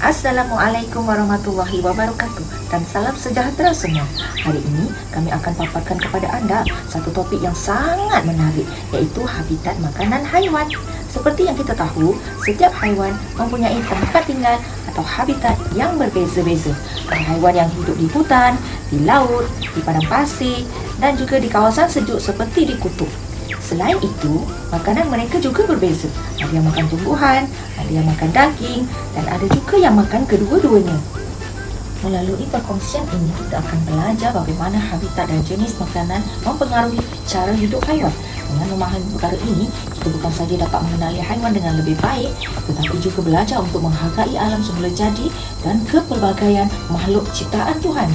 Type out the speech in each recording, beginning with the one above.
Assalamualaikum warahmatullahi wabarakatuh dan salam sejahtera semua. Hari ini kami akan paparkan kepada anda satu topik yang sangat menarik iaitu habitat makanan haiwan. Seperti yang kita tahu, setiap haiwan mempunyai tempat tinggal atau habitat yang berbeza-beza. Ada haiwan yang hidup di hutan, di laut, di padang pasir dan juga di kawasan sejuk seperti di kutub. Selain itu, makanan mereka juga berbeza. Ada yang makan tumbuhan, ada yang makan daging dan ada juga yang makan kedua-duanya. Melalui perkongsian ini, kita akan belajar bagaimana habitat dan jenis makanan mempengaruhi cara hidup haiwan. Dengan memahami perkara ini, kita bukan saja dapat mengenali haiwan dengan lebih baik, tetapi juga belajar untuk menghargai alam semula jadi dan kepelbagaian makhluk ciptaan Tuhan.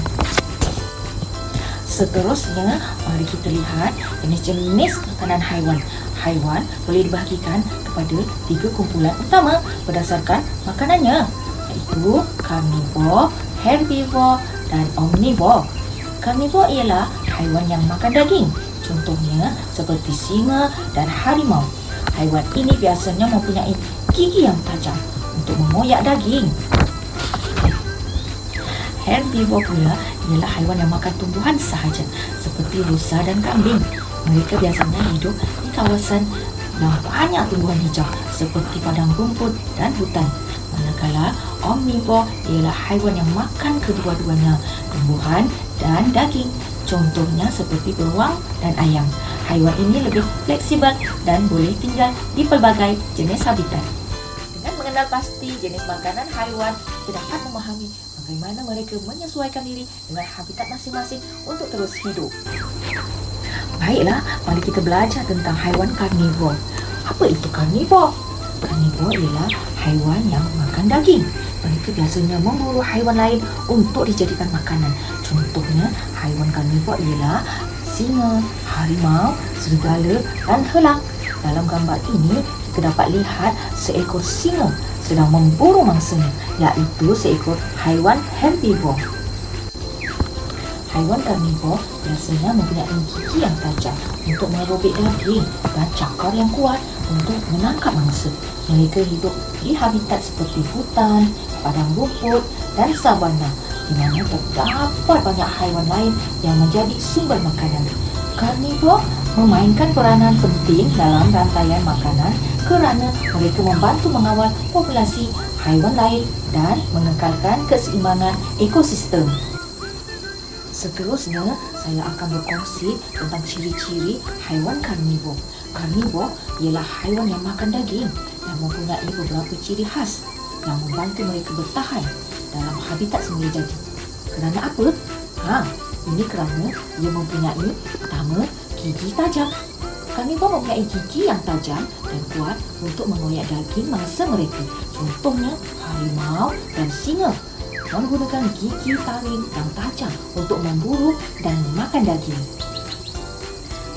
Seterusnya, mari kita lihat jenis-jenis makanan haiwan. Haiwan boleh dibahagikan kepada tiga kumpulan utama berdasarkan makanannya, iaitu karnivor, herbivor dan omnivor. Karnivor ialah haiwan yang makan daging, contohnya seperti singa dan harimau. Haiwan ini biasanya mempunyai gigi yang tajam untuk mengoyak daging. Herbivor pula ialah haiwan yang makan tumbuhan sahaja seperti rusa dan kambing. Mereka biasanya hidup di kawasan yang banyak tumbuhan hijau seperti padang rumput dan hutan. Manakala omnivor ialah haiwan yang makan kedua-duanya, tumbuhan dan daging. Contohnya seperti beruang dan ayam. Haiwan ini lebih fleksibel dan boleh tinggal di pelbagai jenis habitat. Dengan mengenal pasti jenis makanan haiwan, kita dapat memahami bagaimana mereka menyesuaikan diri dengan habitat masing-masing untuk terus hidup. Baiklah, mari kita belajar tentang haiwan karnivor. Apa itu karnivor? Karnivor ialah haiwan yang makan daging. Mereka biasanya memburu haiwan lain untuk dijadikan makanan. Contohnya, haiwan karnivor ialah singa, harimau, serigala dan helang. Dalam gambar ini, kita dapat lihat seekor singa sedang memburu mangsanya iaitu seekor haiwan herbivor. Haiwan karnivor biasanya mempunyai gigi yang tajam untuk merobek daging dan cakar yang kuat untuk menangkap mangsa. Mereka hidup di habitat seperti hutan, padang rumput dan sabana di mana terdapat banyak haiwan lain yang menjadi sumber makanan. Karnivor memainkan peranan penting dalam rantaian makanan kerana mereka membantu mengawal populasi haiwan lain dan mengekalkan keseimbangan ekosistem. Seterusnya, saya akan berkongsi tentang ciri-ciri haiwan karnivor. Karnivor ialah haiwan yang makan daging yang mempunyai beberapa ciri khas yang membantu mereka bertahan dalam habitat semula jadi. Kerana apa? Ha, ini kerana ia mempunyai pertama gigi tajam Karnivor mempunyai gigi yang tajam dan kuat untuk mengoyak daging mangsa mereka. Contohnya, harimau dan singa menggunakan gigi taring yang tajam untuk memburu dan memakan daging.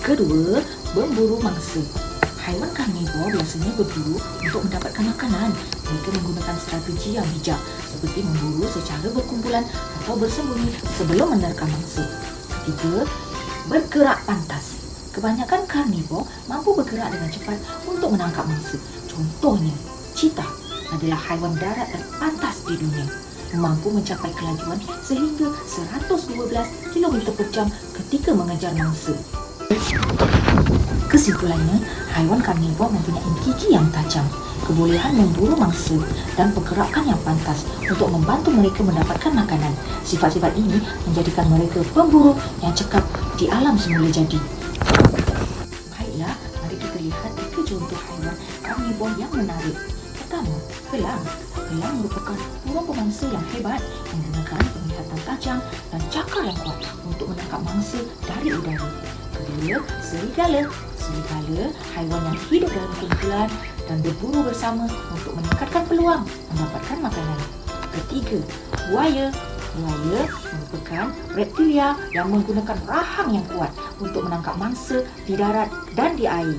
Kedua, memburu mangsa. Haiwan karnivor biasanya berburu untuk mendapatkan makanan. Mereka menggunakan strategi yang bijak seperti memburu secara berkumpulan atau bersembunyi sebelum menerkam mangsa. Ketiga, bergerak pantas. Kebanyakan karnivor mampu bergerak dengan cepat untuk menangkap mangsa. Contohnya, cheetah adalah haiwan darat terpantas di dunia. Mampu mencapai kelajuan sehingga 112 km per jam ketika mengejar mangsa. Kesimpulannya, haiwan karnivor mempunyai gigi yang tajam, kebolehan memburu mangsa dan pergerakan yang pantas untuk membantu mereka mendapatkan makanan. Sifat-sifat ini menjadikan mereka pemburu yang cekap di alam semula jadi. Karnivor yang menarik. Pertama, gelang. Gelang merupakan burung pemangsa yang hebat menggunakan penglihatan tajam dan cakar yang kuat untuk menangkap mangsa dari udara. Kedua, serigala. Serigala, haiwan yang hidup dalam kumpulan dan berburu bersama untuk meningkatkan peluang mendapatkan makanan. Ketiga, buaya. Buaya merupakan reptilia yang menggunakan rahang yang kuat untuk menangkap mangsa di darat dan di air.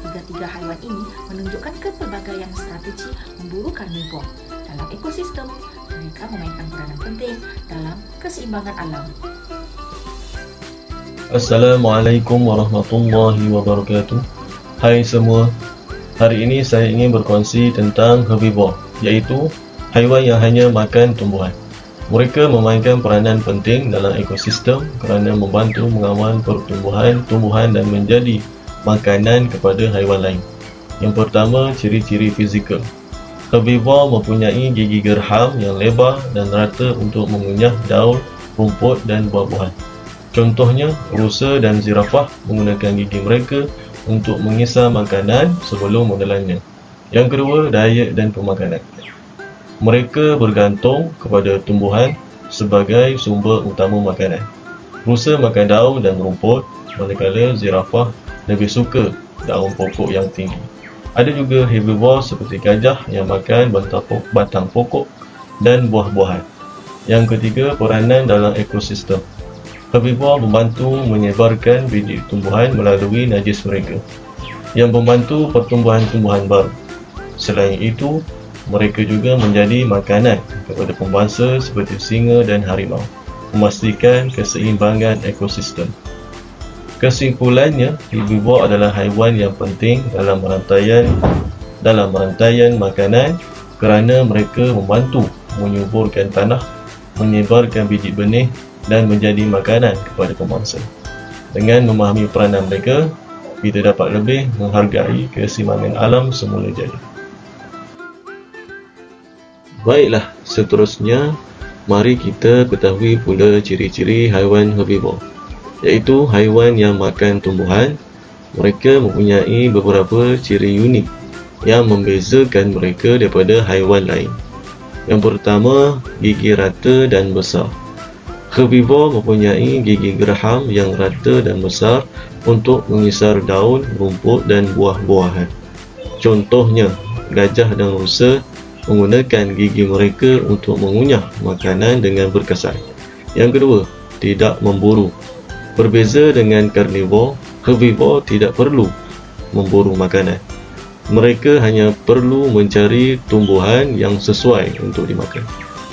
Ketiga-tiga haiwan ini menunjukkan kepelbagaian strategi memburu karnivor. Dalam ekosistem, mereka memainkan peranan penting dalam keseimbangan alam. Assalamualaikum warahmatullahi wabarakatuh. Hai semua. Hari ini saya ingin berkongsi tentang herbivore, iaitu haiwan yang hanya makan tumbuhan. Mereka memainkan peranan penting dalam ekosistem kerana membantu mengawal pertumbuhan tumbuhan dan menjadi makanan kepada haiwan lain. Yang pertama, ciri-ciri fizikal. Herbivore mempunyai gigi gerham yang lebar dan rata untuk mengunyah daun, rumput dan buah-buahan. Contohnya, rusa dan zirafah menggunakan gigi mereka untuk mengisar makanan sebelum menelannya. Yang kedua, diet dan pemakanan. Mereka bergantung kepada tumbuhan sebagai sumber utama makanan. Rusa makan daun dan rumput, manakala zirafah lebih suka daun pokok yang tinggi. Ada juga herbivore seperti gajah yang makan batang pokok, dan buah-buahan. Yang ketiga, peranan dalam ekosistem. Herbivore membantu menyebarkan biji tumbuhan melalui najis mereka yang membantu pertumbuhan tumbuhan baru. Selain itu, mereka juga menjadi makanan kepada pembangsa seperti singa dan harimau, memastikan keseimbangan ekosistem. Kesimpulannya, herbivore adalah haiwan yang penting dalam rantaian dalam rantaian makanan kerana mereka membantu menyuburkan tanah, menyebarkan biji benih dan menjadi makanan kepada pemangsa. Dengan memahami peranan mereka, kita dapat lebih menghargai keseimbangan alam semula jaya. Baiklah, seterusnya mari kita ketahui pula ciri-ciri haiwan herbivore iaitu haiwan yang makan tumbuhan mereka mempunyai beberapa ciri unik yang membezakan mereka daripada haiwan lain yang pertama gigi rata dan besar herbivore mempunyai gigi geraham yang rata dan besar untuk mengisar daun, rumput dan buah-buahan contohnya gajah dan rusa menggunakan gigi mereka untuk mengunyah makanan dengan berkesan. Yang kedua, tidak memburu. Berbeza dengan karnivor, herbivore tidak perlu memburu makanan. Mereka hanya perlu mencari tumbuhan yang sesuai untuk dimakan,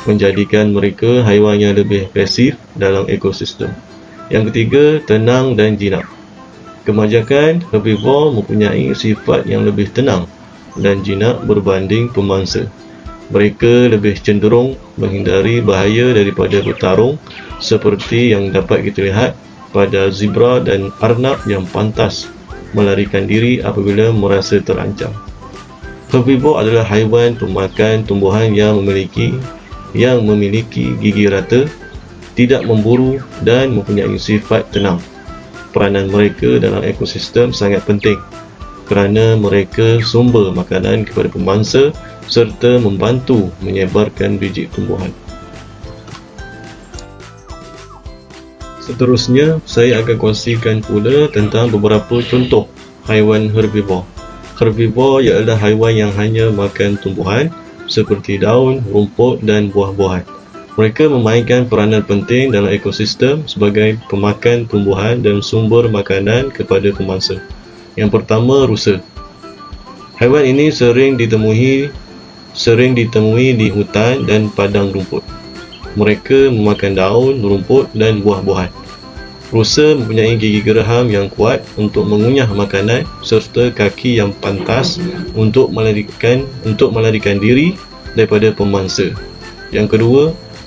menjadikan mereka haiwan yang lebih pasif dalam ekosistem. Yang ketiga, tenang dan jinak. Kemajakan herbivore mempunyai sifat yang lebih tenang dan jinak berbanding pemangsa. Mereka lebih cenderung menghindari bahaya daripada bertarung seperti yang dapat kita lihat pada zebra dan arnab yang pantas melarikan diri apabila merasa terancam. Herbivore adalah haiwan pemakan tumbuhan yang memiliki yang memiliki gigi rata, tidak memburu dan mempunyai sifat tenang. Peranan mereka dalam ekosistem sangat penting kerana mereka sumber makanan kepada pemangsa serta membantu menyebarkan biji tumbuhan. Seterusnya, saya akan kongsikan pula tentang beberapa contoh haiwan herbivore. Herbivore ialah haiwan yang hanya makan tumbuhan seperti daun, rumput dan buah-buahan. Mereka memainkan peranan penting dalam ekosistem sebagai pemakan tumbuhan dan sumber makanan kepada pemangsa. Yang pertama, rusa. Haiwan ini sering ditemui sering ditemui di hutan dan padang rumput. Mereka memakan daun, rumput dan buah-buahan. Rusa mempunyai gigi geraham yang kuat untuk mengunyah makanan serta kaki yang pantas untuk melarikan untuk melarikan diri daripada pemangsa. Yang kedua,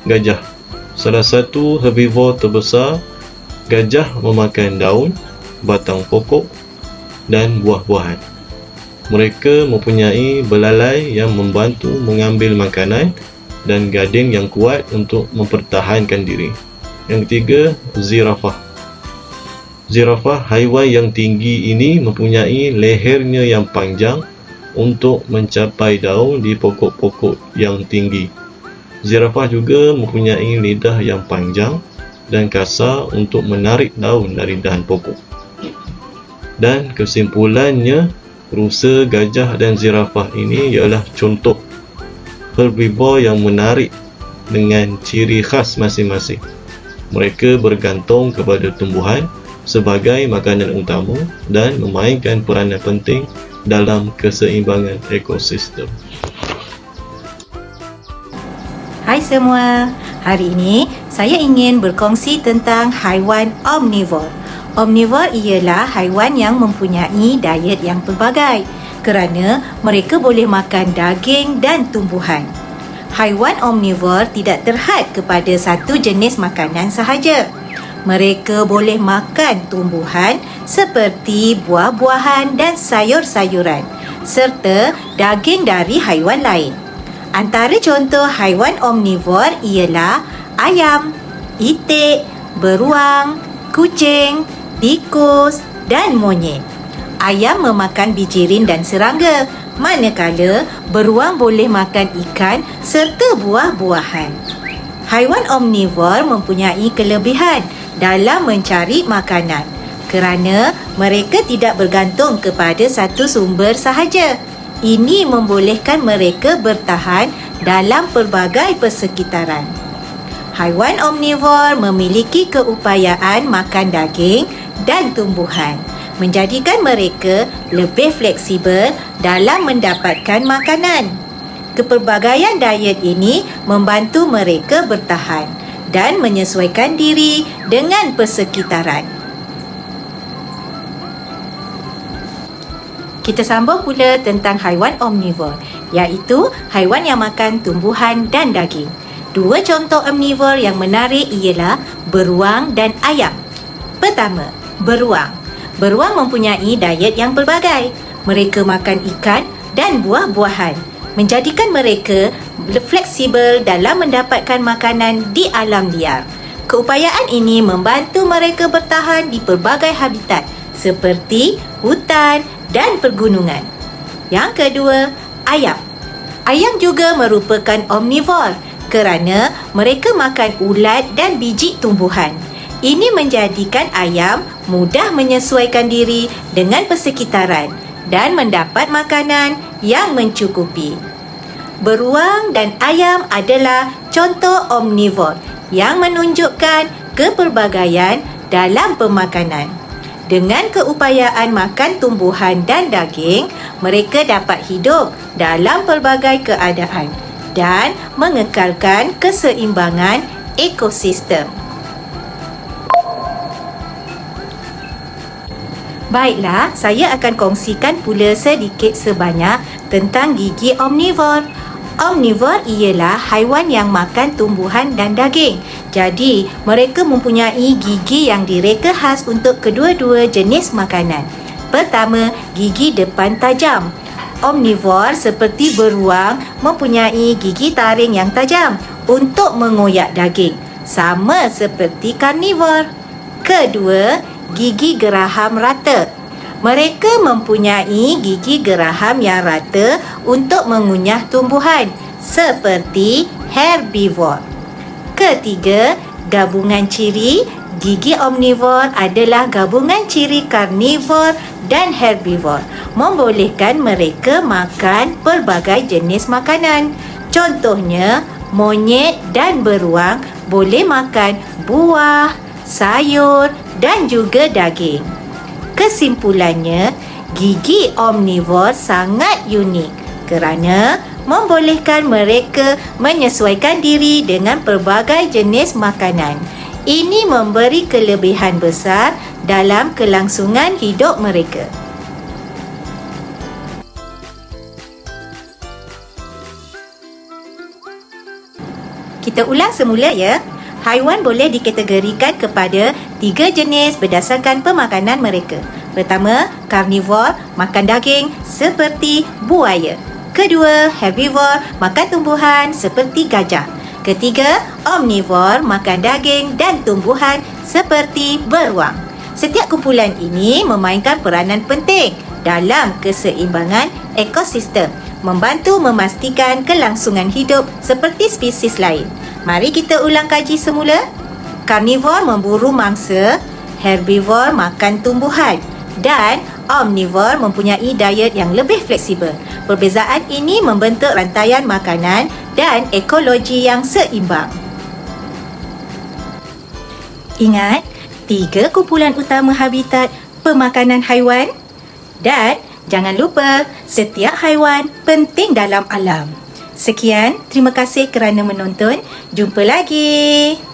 gajah. Salah satu herbivore terbesar, gajah memakan daun, batang pokok dan buah-buahan. Mereka mempunyai belalai yang membantu mengambil makanan dan gading yang kuat untuk mempertahankan diri. Yang ketiga, zirafah. Zirafah haiwan yang tinggi ini mempunyai lehernya yang panjang untuk mencapai daun di pokok-pokok yang tinggi. Zirafah juga mempunyai lidah yang panjang dan kasar untuk menarik daun dari dahan pokok. Dan kesimpulannya, rusa, gajah dan zirafah ini ialah contoh herbivore yang menarik dengan ciri khas masing-masing. Mereka bergantung kepada tumbuhan sebagai makanan utama dan memainkan peranan penting dalam keseimbangan ekosistem. Hai semua, hari ini saya ingin berkongsi tentang haiwan omnivore. Omnivore ialah haiwan yang mempunyai diet yang pelbagai kerana mereka boleh makan daging dan tumbuhan. haiwan omnivor tidak terhad kepada satu jenis makanan sahaja. Mereka boleh makan tumbuhan seperti buah-buahan dan sayur-sayuran serta daging dari haiwan lain. Antara contoh haiwan omnivor ialah ayam, itik, beruang, kucing, tikus dan monyet. Ayam memakan bijirin dan serangga, manakala beruang boleh makan ikan serta buah-buahan. Haiwan omnivor mempunyai kelebihan dalam mencari makanan kerana mereka tidak bergantung kepada satu sumber sahaja. Ini membolehkan mereka bertahan dalam pelbagai persekitaran. Haiwan omnivor memiliki keupayaan makan daging dan tumbuhan menjadikan mereka lebih fleksibel dalam mendapatkan makanan. Kepelbagaian diet ini membantu mereka bertahan dan menyesuaikan diri dengan persekitaran. Kita sambung pula tentang haiwan omnivor, iaitu haiwan yang makan tumbuhan dan daging. Dua contoh omnivor yang menarik ialah beruang dan ayam. Pertama, beruang. Beruang mempunyai diet yang pelbagai. Mereka makan ikan dan buah-buahan, menjadikan mereka fleksibel dalam mendapatkan makanan di alam liar. Keupayaan ini membantu mereka bertahan di pelbagai habitat seperti hutan dan pergunungan. Yang kedua, ayam. Ayam juga merupakan omnivor kerana mereka makan ulat dan biji tumbuhan. Ini menjadikan ayam mudah menyesuaikan diri dengan persekitaran dan mendapat makanan yang mencukupi. Beruang dan ayam adalah contoh omnivor yang menunjukkan kepelbagaian dalam pemakanan. Dengan keupayaan makan tumbuhan dan daging, mereka dapat hidup dalam pelbagai keadaan dan mengekalkan keseimbangan ekosistem. Baiklah, saya akan kongsikan pula sedikit sebanyak tentang gigi omnivor. Omnivor ialah haiwan yang makan tumbuhan dan daging. Jadi, mereka mempunyai gigi yang direka khas untuk kedua-dua jenis makanan. Pertama, gigi depan tajam. Omnivor seperti beruang mempunyai gigi taring yang tajam untuk mengoyak daging. Sama seperti karnivor. Kedua, gigi geraham rata. Mereka mempunyai gigi geraham yang rata untuk mengunyah tumbuhan seperti herbivore. Ketiga, gabungan ciri gigi omnivor adalah gabungan ciri karnivor dan herbivore membolehkan mereka makan pelbagai jenis makanan. Contohnya, monyet dan beruang boleh makan buah, sayur dan juga daging. Kesimpulannya, gigi omnivor sangat unik kerana membolehkan mereka menyesuaikan diri dengan pelbagai jenis makanan. Ini memberi kelebihan besar dalam kelangsungan hidup mereka. Kita ulang semula ya. Haiwan boleh dikategorikan kepada tiga jenis berdasarkan pemakanan mereka. Pertama, karnivor makan daging seperti buaya. Kedua, herbivore makan tumbuhan seperti gajah. Ketiga, omnivor makan daging dan tumbuhan seperti beruang. Setiap kumpulan ini memainkan peranan penting dalam keseimbangan ekosistem, membantu memastikan kelangsungan hidup seperti spesies lain. Mari kita ulang kaji semula. Karnivor memburu mangsa, herbivore makan tumbuhan dan omnivor mempunyai diet yang lebih fleksibel. Perbezaan ini membentuk rantaian makanan dan ekologi yang seimbang. Ingat, tiga kumpulan utama habitat pemakanan haiwan dan jangan lupa setiap haiwan penting dalam alam. Sekian, terima kasih kerana menonton. Jumpa lagi.